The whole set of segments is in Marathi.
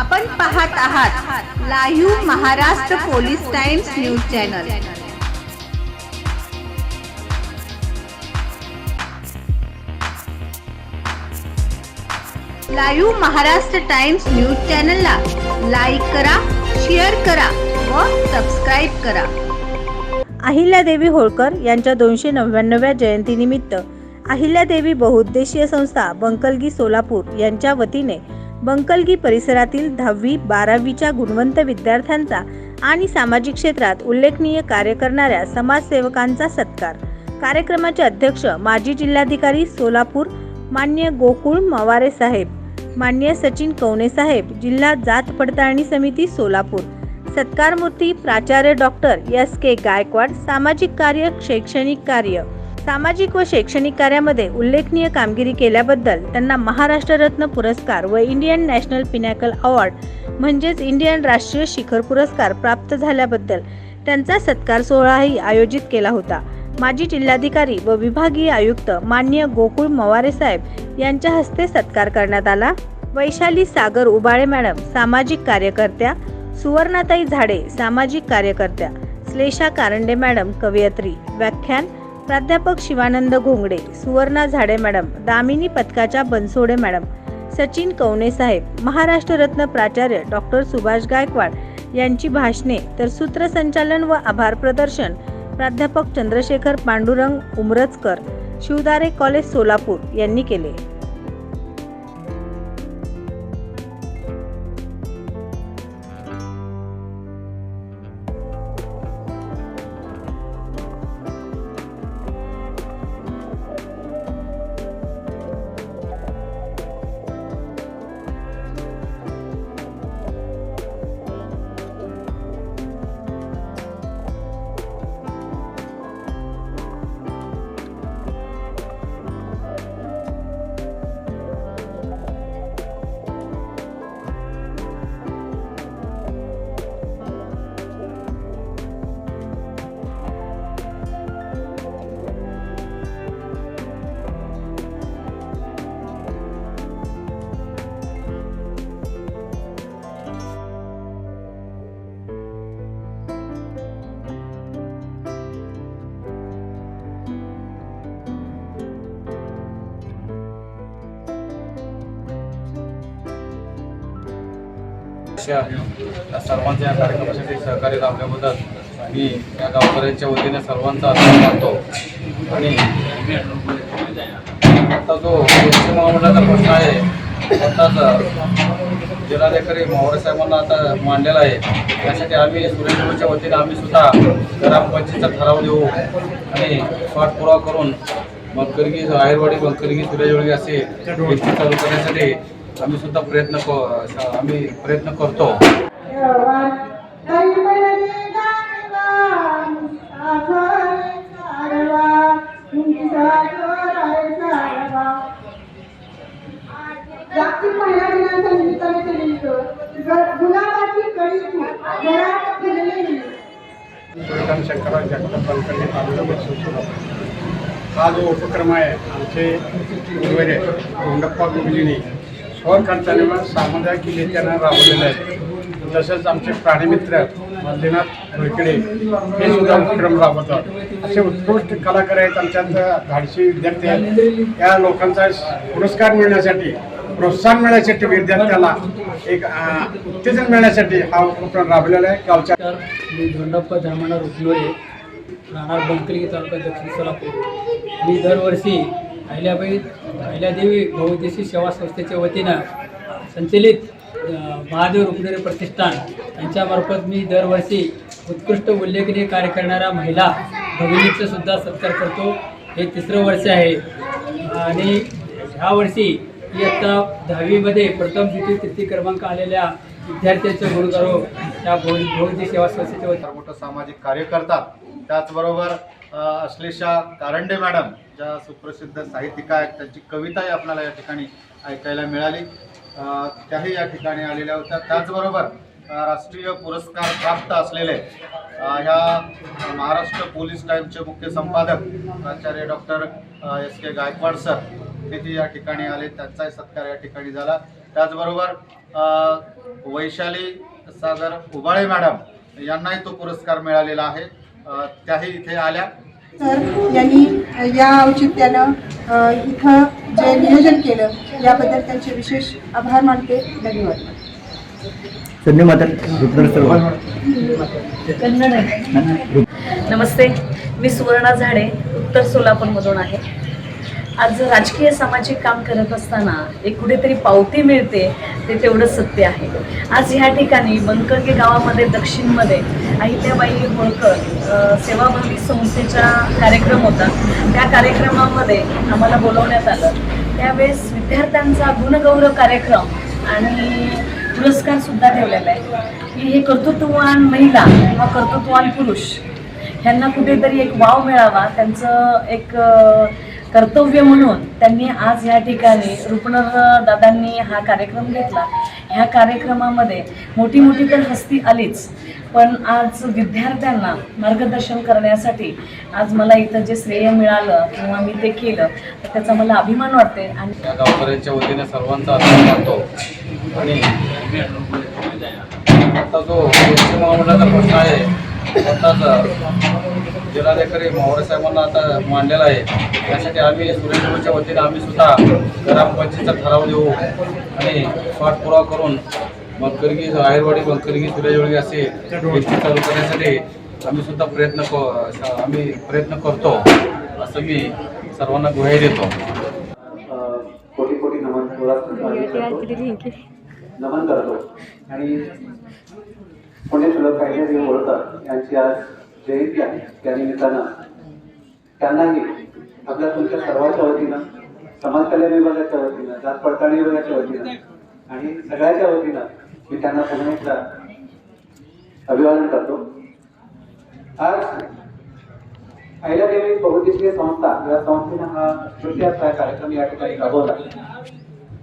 आपण पाहत आहात live Maharashtra police times news channel. Live Maharashtra times news चॅनलला लाईक करा शेअर करा व सबस्क्राईब करा. अहिल्यादेवी होळकर यांच्या दोनशे नव्याण्णव्या जयंतीनिमित्त अहिल्यादेवी बहुउद्देशीय संस्था बंकलगी सोलापूर यांच्या वतीने बंकलगी परिसरातील दहावी बारावीच्या गुणवंत विद्यार्थ्यांचा आणि सामाजिक क्षेत्रात उल्लेखनीय कार्य करणाऱ्या समाजसेवकांचा सत्कार. कार्यक्रमाचे अध्यक्ष माजी जिल्हाधिकारी सोलापूर मान्य गोकुळ मवारे साहेब मान्य सचिन कवणे साहेब जिल्हा जात पडताळणी समिती सोलापूर. सत्कारमूर्ती प्राचार्य डॉक्टर एस के गायकवाड सामाजिक कार्य शैक्षणिक कार्य. सामाजिक व शैक्षणिक कार्यामध्ये उल्लेखनीय कामगिरी केल्याबद्दल त्यांना महाराष्ट्र रत्न पुरस्कार व इंडियन नॅशनल पिनॅकल अवॉर्ड म्हणजेच इंडियन राष्ट्रीय शिखर पुरस्कार प्राप्त झाल्याबद्दल त्यांचा सत्कार सोहळाही आयोजित केला होता. माजी जिल्हाधिकारी व विभागीय आयुक्त मान्य गोकुळ मवारे साहेब यांच्या हस्ते सत्कार करण्यात आला. वैशाली सागर उबाळे मॅडम सामाजिक कार्यकर्त्या. सुवर्णाताई झाडे सामाजिक कार्यकर्त्या. श्लेषा कारंडे मॅडम कवयित्री. व्याख्यान प्राध्यापक शिवानंद घोंगडे सुवर्णा झाडे मॅडम दामिनी पथकाच्या बनसोडे मॅडम सचिन कवणे साहेब महाराष्ट्र रत्न प्राचार्य डॉक्टर सुभाष गायकवाड यांची भाषणे तर सूत्रसंचालन व आभार प्रदर्शन प्राध्यापक चंद्रशेखर पांडुरंग उमरजकर शिवदारे कॉलेज सोलापूर यांनी केले. अशा या सर्वांच्या या कार्यक्रमासाठी सहकार्य लाभल्याबद्दल मी या गावकऱ्यांच्या वतीने सर्वांचा आभार मानतो. आणि आता जो पश्चिम महामंडळाचा प्रश्न आहे आताच जिल्हाधिकारी मोहरे साहेबांना आता मांडलेला आहे. त्यासाठी आम्ही सुरेशच्या वतीने आम्ही सुद्धा ग्रामपंचायतचा ठराव देऊ आणि पाठपुरावा करून बंकरगी आहेरवाडी बंकरगी सुरेजवळगी असे व्यक्ती चालू करण्यासाठी आम्ही सुद्धा प्रयत्न आम्ही प्रयत्न करतो. जागतिक महिला दिनाच्या निमित्ताने ते लिहितं ग- गुलाबाची कळी तू घरात फिरलेली सुलतान शंकरराव जगताप बलकर्णी तालुका सोलापूर हा जो उपक्रम आहे आमचे गुरुवारे गोंडप्पा गुरुजींनी स्वखर्चाने व सामुदायिक नेत्यांना राबवलेलं आहे. तसेच आमचे प्राणीमित्र मल्लीनाथ धुळकडे हे सुद्धा उपक्रम राबवतात. असे उत्कृष्ट कलाकार आहेत आमच्यात धाडशी विद्यार्थी आहेत. या लोकांचा पुरस्कार मिळण्यासाठी प्रोत्साहन मिळण्यासाठी विद्यार्थ्याला एक उत्तेजन मिळण्यासाठी हा उपक्रम राबवलेला आहे. गावच्या तर मी धोंडप्पा धर्माना रुग्णोळे राहणार बंकरी तालुका दक्षिण सोलापूर. मी दरवर्षी अहिल्याबाई अहिल्यादेवी बहुउद्देशीय सेवा संस्थेच्या वतीनं संचलित महादेव रुग्णोळे प्रतिष्ठान. यांच्यामार्फत मी दरवर्षी उत्कृष्ट उल्लेखनीय कार्य करणाऱ्या महिला भगिनीचा सुद्धा सत्कार करतो. हे तिसरं वर्ष आहे. आणि ह्या वर्षी इयत्ता दहावीमध्ये प्रथम द्वितीय तृतीय क्रमांक आलेल्या विद्यार्थ्यांचं गुरुगारो त्या बहु सेवा संस्थेच्या वतीनं. मोठं सामाजिक कार्य करतात त्याचबरोबर अश्लेषा कारंडे मॅडम ज्या सुप्रसिद्ध साहित्यिका आहेत त्यांची कविताही आपल्याला या ठिकाणी ऐकायला मिळाली. त्याही या ठिकाणी आलेल्या होत्या. त्याचबरोबर राष्ट्रीय पुरस्कार प्राप्त असलेले ह्या महाराष्ट्र पोलीस टाईमचे मुख्य संपादक प्राचार्य doctor S K Gaikwad sir तेही या ठिकाणी आले. त्यांचाही सत्कार या ठिकाणी झाला. त्याचबरोबर वैशाली सागर उबाळे मॅडम यांनाही तो पुरस्कार मिळालेला आहे. त्याही इथे आल्या. तर यांनी या औचित्यानं इथं जे नियोजन केलं याबद्दल त्यांचे विशेष आभार मानते. धन्यवाद. नमस्ते. मी सुवर्णा झाडे उत्तर सोलापूरमधून आहे. आज राजकीय सामाजिक काम करत असताना एक कुठेतरी पावती मिळते ते तेवढं सत्य आहे. आज ह्या ठिकाणी बंकरगे गावामध्ये दक्षिणमध्ये अहिल्याबाई होळकर सेवाभावी संस्थेचा कार्यक्रम होता. त्या कार्यक्रमामध्ये आम्हाला बोलवण्यात आलं. त्यावेळेस विद्यार्थ्यांचा गुणगौरव कार्यक्रम आणि पुरस्कार सुद्धा ठेवलेला आहे. की हे कर्तृत्ववान महिला किंवा कर्तृत्ववान पुरुष ह्यांना कुठेतरी एक वाव मिळावा त्यांचं एक कर्तव्य म्हणून त्यांनी आज या ठिकाणी रुपणर दादांनी हा कार्यक्रम घेतला. ह्या कार्यक्रमामध्ये मोठी मोठी तर हस्ती आलीच पण आज विद्यार्थ्यांना मार्गदर्शन करण्यासाठी आज मला इथं जे श्रेय मिळालं किंवा मी ते केलं तर त्याचा मला अभिमान वाटते आणि या गावकऱ्यांच्या वतीने सर्वांचा अभिमान वाटतो आणि आता जो महामंडळाचा प्रश्न आहे जिल्हाधिकारी मोहरे साहेबांना आता मांडलेला आहे. त्यासाठी आम्ही सुरेंद्रच्या वतीने आम्ही सुद्धा ग्रामपंचायतचा ठराव देऊ आणि पाठपुरावा करून बंकरगी आहेरवाडी बंकरगी सुरेजवळगी असे गोष्टी चालू करण्यासाठी आम्ही सुद्धा प्रयत्न क आम्ही प्रयत्न करतो असं मी सर्वांना ग्वाही देतो. कोटी कोटी नमन करतो. नमन करतो. आणि पुणे सुलभ कायदे होळकर यांची आज जयंती आहे. त्या निमित्तानं त्यांनाही आपल्या तुमच्या सर्वांच्या वतीनं समाज कल्याण विभागाच्या वतीनं जात पडताळणी विभागाच्या वतीनं आणि सगळ्याच्या वतीनं मी त्यांना पुन्हा एकदा अभिवादन करतो. आज अहिल्यादेवी बहुदेशीय संस्था या संस्थेनं हा तृतीयाचा कार्यक्रम या ठिकाणी राबवला.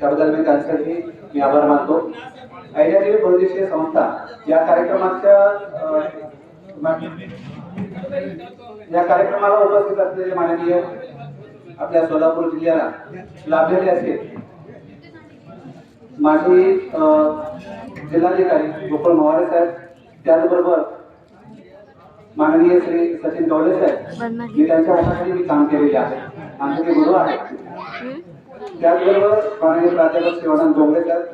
त्याबद्दल मी त्यांच्याही मी आभार मानतो. अहिल्यादेवी बहुदेशीय संस्था या कार्यक्रमाच्या या कार्यक्रमाला उपस्थित असलेले माननीय आपल्या सोलापूर जिल्ह्याला लाभलेले असेल माझी जिल्हाधिकारी गोपाळ मवारे साहेब त्याचबरोबर माननीय श्री सचिन गवळे साहेब मी त्यांच्या हाताखाली मी काम केलेले आहे. आमचे ते गुरु आहेत. त्याचबरोबर माननीय प्राध्यापक शिवानंद डोंगरे साहेब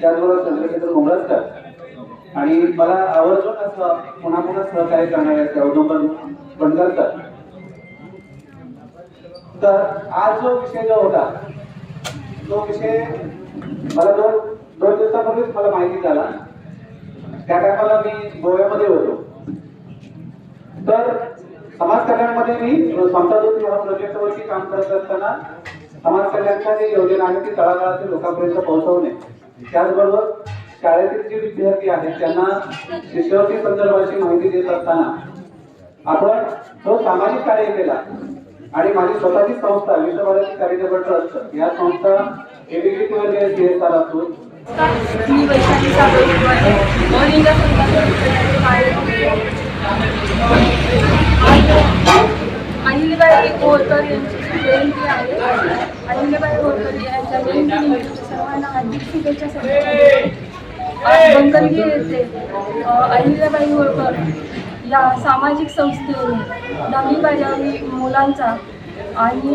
त्याचबरोबर चंद्रशेखर मुंगळसकर आणि मला आवर्जून असं पुन्हा पुन्हा सहकार्य करणारे असे पण बनगरकर तर आज जो विषय जो होता तो विषय मला दोन दोन दिवसापूर्वीच मला माहिती झाला. त्या टायमाला मी गोव्यामध्ये होतो. तर समाज कल्याणमध्ये मी स्वतः या प्रोजेक्टवरती काम करत असताना समाज कल्याणच्या जे योजना आहेत ती तळागाळातील लोकांपर्यंत पोहोचवणे त्याचबरोबर शाळेतील जे विद्यार्थी आहेत त्यांना शिष्यवृत्ती संदर्भाची माहिती देत असताना आपण जो सामाजिक कार्य केला आणि माझी स्वतःची संस्था विश्वभारती कार्यक्रम ट्रस्ट या संस्था एबीपी सी एस आर असून मी वैशाली अहिल्याबाई होळकर यांची जयंती आहे अहिल्याबाई होळकर यांच्या जयंतीनिमित्त सर्वांना हार्दिक शुभेच्छा येथे अ, अहिल्याबाई होळकर या सामाजिक संस्थेने दहावी बारावी मुलांचा आणि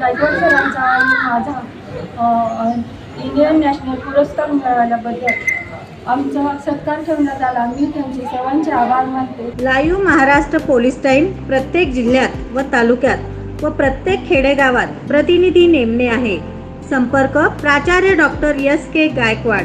गायकवाड सरांचा आणि माझा इंडियन नॅशनल पुरस्कार मिळाल्याबद्दल आमचा सत्कार ठेवण्यात आला. मी त्यांचे सर्वांचे आभार मानते. लाईव्ह महाराष्ट्र पोलीस टाईम प्रत्येक जिल्ह्यात व तालुक्यात व प्रत्येक खेडेगावात प्रतिनिधी नेमणे आहे. संपर्क प्राचार्य doctor S K Gaikwad.